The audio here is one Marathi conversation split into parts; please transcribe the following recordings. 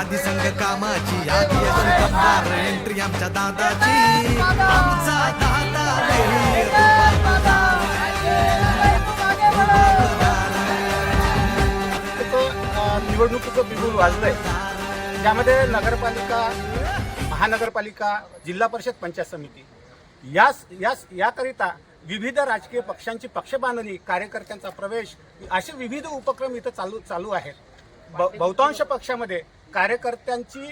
हाय संघ कामाची यादी कंबार एंट्री आमच्या दादाची. आमचा दादा तो निवडणुकीचं बिगुल वाजलंय. त्यामध्ये नगरपालिका महानगरपालिका जिल्हा परिषद पंचायत समिती. यास यास याकरिता विविध राजकीय पक्षांची पक्षबांधणी कार्यकर्त्यांचा प्रवेश असे विविध उपक्रम इथं चालू चालू आहेत. ब- बहुतांश पक्षामध्ये कार्यकर्त्यांची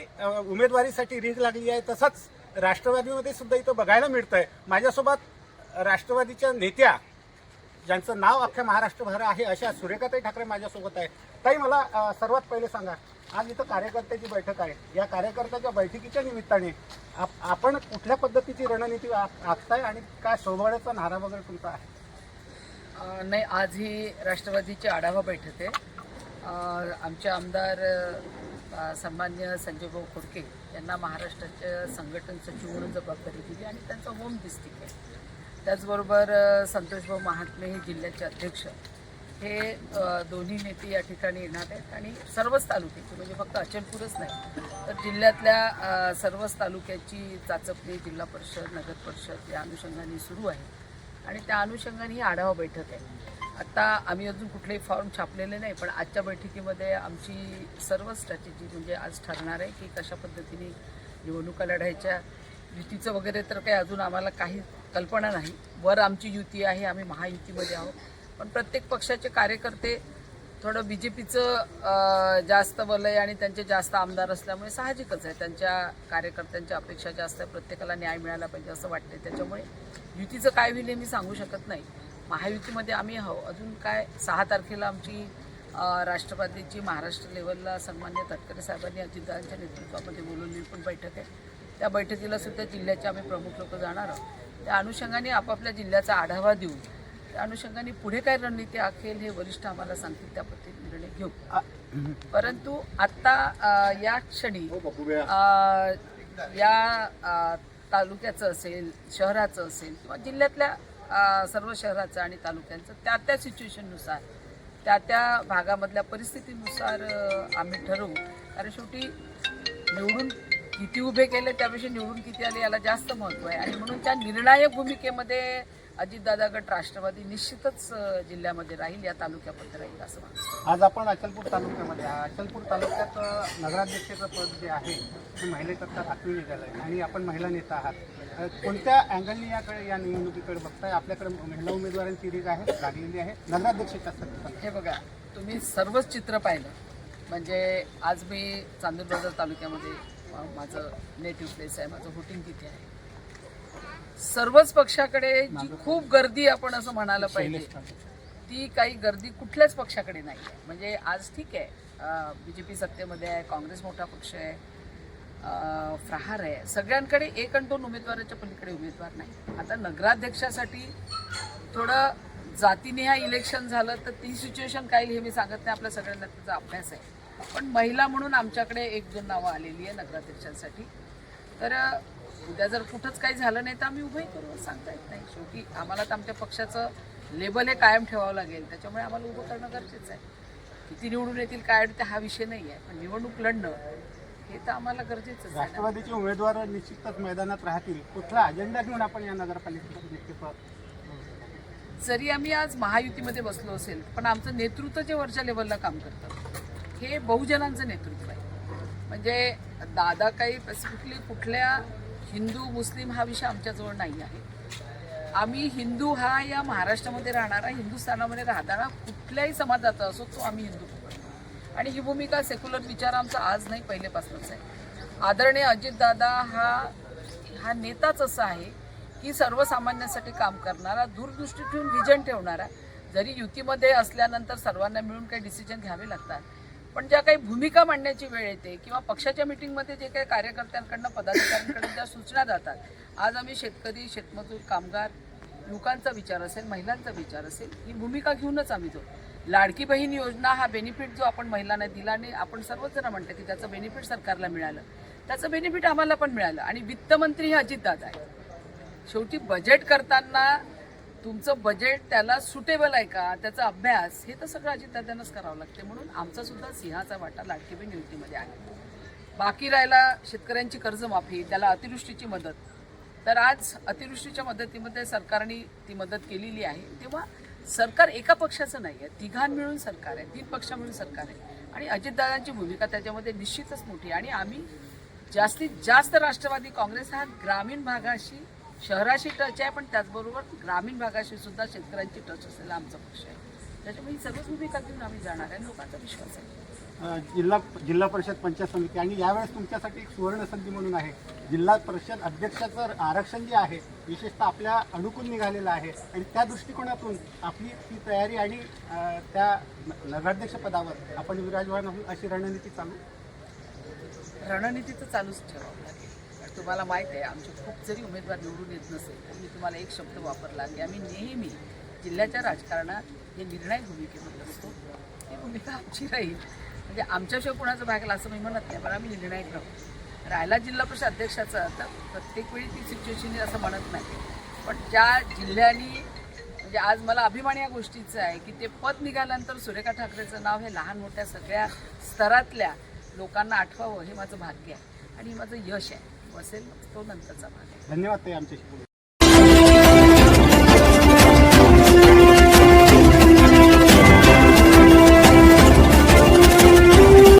उमेदवारीसाठी रीग लागली आहे. तसंच राष्ट्रवादीमध्ये सुद्धा इथं बघायला मिळतंय. माझ्यासोबत राष्ट्रवादीच्या नेत्या ज्यांचं नाव अख्ख्या महाराष्ट्रभर आहे अशा सुरेखाताई ठाकरे माझ्यासोबत आहे ताई मला सर्वात पहिले सांगा आज इथं कार्यकर्त्याची बैठक आहे. या कार्यकर्त्याच्या बैठकीच्या निमित्ताने आप- आपण कुठल्या पद्धतीची रणनीती आखताय आणि काय सोबवण्याचा नारा वगैरे तुमचा आहे? नाही आज ही राष्ट्रवादीची आढावा बैठक आहे. आमचे आमदार सन्मान्य संजय भाऊ खोडके यांना महाराष्ट्राच्या संघटन सचिव म्हणून जबाबदारी दिली आणि त्यांचा होम डिस्ट्रिक्ट आहे. त्याचबरोबर संतोषभाऊ महात्मे हे जिल्ह्याचे अध्यक्ष हे दोन्ही नेते या ठिकाणी येणार आहेत आणि सर्वच तालुक्याची म्हणजे फक्त अचलपूरच नाही तर जिल्ह्यातल्या सर्वच तालुक्याची चाचपणी जिल्हा परिषद नगर परिषद या अनुषंगाने सुरू आहे. आणि त्या अनुषंगाने ही आढावा बैठक आहे. आता आम्ही अजून कुठलेही फॉर्म छापलेले नाही पण आजच्या बैठकीमध्ये आमची सर्व स्ट्रॅटेजी म्हणजे आज ठरणार आहे की कशा पद्धतीने निवडणुका लढायच्या. युतीचं वगैरे तर काही अजून आम्हाला काही कल्पना नाही. वर आमची युती आहे आम्ही महायुतीमध्ये आहोत. पण प्रत्येक पक्षाचे कार्यकर्ते थोडं बी जे पीचं जास्त वलय आणि त्यांचे जास्त आमदार असल्यामुळे साहजिकच आहे. त्यांच्या कार्यकर्त्यांच्या अपेक्षा जास्त आहे प्रत्येकाला न्याय मिळाला पाहिजे असं वाटते त्याच्यामुळे युतीचं काय होईल हे मी सांगू शकत नाही. महायुतीमध्ये आम्ही आहो. अजून काय? सहा तारखेला आमची राष्ट्रवादीची महाराष्ट्र लेवलला सन्मान्य तटकरे साहेबांनी अजितदादांच्या नेतृत्वामध्ये बोलवलेली पण बैठक आहे. त्या बैठकीला सुद्धा जिल्ह्याचे आम्ही प्रमुख लोक जाणार आहोत. त्या अनुषंगाने आपापल्या जिल्ह्याचा आढावा देऊन त्या अनुषंगाने पुढे काय रणनीती आखेल हे वरिष्ठ आम्हाला सांगतील त्या पद्धतीने निर्णय घेऊ. परंतु आता अ, या क्षणी अ, या तालुक्याचं असेल शहराचं असेल किंवा जिल्ह्यातल्या सर्व शहराचं आणि तालुक्यांचं त्या त्या सिच्युएशननुसार त्या त्या भागामधल्या परिस्थितीनुसार आम्ही ठरवू. कारण शेवटी निवडून किती उभे केले त्यापेक्षा निवडून किती आले याला जास्त महत्त्व आहे. आणि म्हणून त्या निर्णायक भूमिकेमध्ये अजितदादा गट राष्ट्रवादी निश्चितच जिल्ह्यामध्ये राहील या तालुक्यामध्ये राहील असं आज आपण अचलपूर तालुक्यामध्ये आहे अचलपूर तालुक्यात नगराध्यक्षाचं पद जे आहे ते महिलेकरता राखीव निघालं आहे आणि आपण महिला नेता आहात. कोणत्या अँगलने याकडे या निवडणुकीकडे बघताय? आपल्याकडे महिला उमेदवारांची रीग आहे लागलेली आहे. नगराध्यक्षाच्या हे बघा तुम्ही सर्वच चित्र पाहिलं. म्हणजे आज मी चांदूरबाजार तालुक्यामध्ये माझं नेटिव्ह प्लेस आहे माझं वोटिंग तिथे आहे. सर्वच पक्षाकडे जी खूप गर्दी आपण असं म्हणायला पाहिजे ती काही गर्दी कुठल्याच पक्षाकडे नाही आहे. म्हणजे आज ठीक आहे बी जे पी सत्तेमध्ये आहे काँग्रेस मोठा पक्ष आहे अ, प्रहार आहे. सगळ्यांकडे एक आणि दोन उमेदवाराच्या पलीकडे उमेदवार नाही. आता नगराध्यक्षासाठी थोडं जातीनिहाय इलेक्शन झालं तर ती सिच्युएशन काय हे मी सांगत नाही. आपल्या सगळ्यांना त्याचा अभ्यास आहे. पण महिला म्हणून आमच्याकडे एक दोन नावं आलेली आहे नगराध्यक्षांसाठी. तर उद्या जर कुठंच काही झालं नाही तर आम्ही उभंही करू सांगता येत नाही. शेवटी आम्हाला तर आमच्या पक्षाचं लेबल हे कायम ठेवावं लागेल. त्याच्यामुळे आम्हाला उभं करणं गरजेचं आहे. किती निवडून येतील काय ते हा विषय नाही आहे. पण निवडणूक लढणं हे तर आम्हाला गरजेचंच आहे. राष्ट्रवादीचे उमेदवार निश्चितच मैदानात राहतील. कुठला अजेंडा घेऊन आपण या नगरपालिकेचं जरी आम्ही आज महायुतीमध्ये बसलो असेल पण आमचं नेतृत्व जे वरच्या लेवलला काम करतं हे बहुजनांचं नेतृत्व आहे. म्हणजे दादा काही स्पेसिफिकली कुठल्या हिंदू मुस्लिम हा विषय आमच्याजवळ नाही आहे. आम्ही हिंदू हा या महाराष्ट्रामध्ये राहणारा हिंदुस्थानामध्ये राहणारा कुठल्याही समाजाचा असो तो आम्ही हिंदू आणि ही भूमिका सेक्युलर विचार आमचा आज नाही पहिलेपासूनच आहे. आदरणीय अजितदादा हा हा नेताच असा आहे की सर्वसामान्यांसाठी काम करणारा दूरदृष्टी ठेवून विजन ठेवणारा. जरी युतीमध्ये असल्यानंतर सर्वांना मिळून काही डिसिजन घ्यावे लागतात पण ज्या काही भूमिका मांडण्याची वेळ येते किंवा पक्षाच्या मिटिंगमध्ये जे काही कार्यकर्त्यांकडनं पदाधिकाऱ्यांकडे ज्या सूचना जातात आज आम्ही शेतकरी शेतमजूर कामगार लोकांचा विचार असेल महिलांचा विचार असेल ही भूमिका घेऊनच आम्ही जो लाडकी बहीण योजना हा बेनिफिट जो आपण महिलांना दिला आणि आपण सर्वजण म्हणतो की त्याचं बेनिफिट सरकारला मिळालं. त्याचं बेनिफिट आम्हाला पण मिळालं आणि वित्तमंत्री हे अजितदादा आहे शेवटी बजेट करताना तुमचं बजेट त्याला सुटेबल आहे का? त्याचा अभ्यास हे तर सगळं अजितदादांनाच करावं लागते. म्हणून आमचा सुद्धा सिंहाचा वाटा लाडकी बहीण युतीमध्ये आहे. बाकी राहिला शेतकऱ्यांची कर्जमाफी त्याला अतिवृष्टीची मदत. तर आज अतिवृष्टीच्या मदतीमध्ये सरकारने ती मदत केलेली आहे. तेव्हा सरकार एका पक्षाचं नाही आहे. तिघां मिळून सरकार आहे. तीन पक्ष मिळून सरकार आहे. आणि अजितदादांची भूमिका त्याच्यामध्ये निश्चितच मोठी आहे. आणि आम्ही जास्तीत जास्त राष्ट्रवादी काँग्रेस हा ग्रामीण भागाशी शहराशी टच आहे पण त्याचबरोबर ग्रामीण भागाशी सुद्धा शेतकऱ्यांची टच असलेला आमचा पक्ष आहे. त्याच्यामुळे ही सर्वच भूमिका घेऊन आम्ही जाणार आहे लोकांचा विश्वास आहे. जिल्हा जिल्हा परिषद पंचायत समिती आणि यावेळेस तुमच्यासाठी एक सुवर्ण संधी म्हणून आहे. जिल्हा परिषद अध्यक्षाचं आरक्षण जे आहे विशेषतः आपल्या अनुकूल निघालेलं आहे. आणि त्या दृष्टिकोनातून आपली ती तयारी आणि त्या न- नगराध्यक्ष पदावर आपण विराजमान होऊ अशी रणनीती चालू? रणनीती तर चालूच ठेवावं लागेल. तुम्हाला माहीत आहे आमचे खूप जरी उमेदवार निवडून येत नसेल तर मी तुम्हाला एक शब्द वापरला की आम्ही नेहमी जिल्ह्याच्या राजकारणात हे निर्णायक भूमिकेमध्ये असतो. ही भूमिका आमची राहील. म्हणजे आमच्याशिवाय कोणाचं भागला असं मी म्हणत नाही पण आम्ही निर्णायक राहू. राहिला जिल्हा परिषद अध्यक्षाचा तर प्रत्येक वेळी ती सिच्युएशन असं म्हणत नाही. पण ज्या जिल्ह्यानी म्हणजे आज मला अभिमान या गोष्टीचा आहे की ते पद निघाल्यानंतर सुरेखा ठाकरेचं नाव हे लहान मोठ्या सगळ्या स्तरातल्या लोकांना आठवावं हे माझं भाग्य आहे. आणि माझं यश आहे. बसेल तो नंतरचा भाग आहे. धन्यवाद ते आमच्याशी